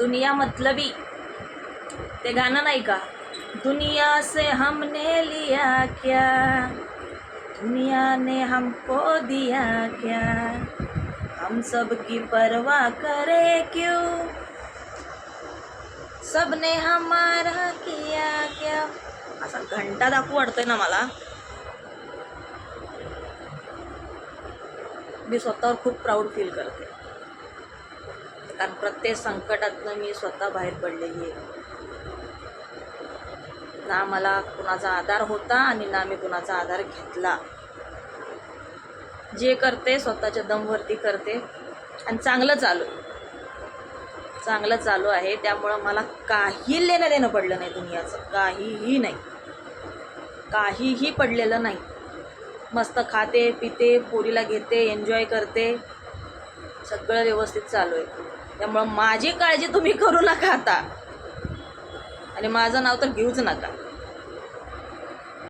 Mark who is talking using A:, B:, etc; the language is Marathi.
A: दुनिया मतलबी। ते गाणं नाही का? दुनिया से हमने लिया क्या? दुनिया ने हमको दिया क्या? हम सब की परवाह करे क्यों? सबने हमारा किया क्या? असा घंटा दाखवू वाटतोय ना मला. मी स्वतःवर खूप प्राऊड फील करते. कारण प्रत्येक संकटातनं मी स्वतः बाहेर पडलेली आहे. ना मला कुणाचा आधार होता आणि ना मी कुणाचा आधार घेतला. जे करते स्वतःच्या दमवरती करते आणि चांगलं चालू. चांगलं चालू आहे त्यामुळं मला काही लेणं देणं पडलं नाही दुनियाचं. काहीही नाही. काहीही पडलेलं नाही. मस्त खाते पिते पोरीला घेते एन्जॉय करते. सगळं व्यवस्थित चालू आहे. त्यामुळं माझी काळजी तुम्ही करू नका आता. आणि माझं नाव तर घेऊच नका.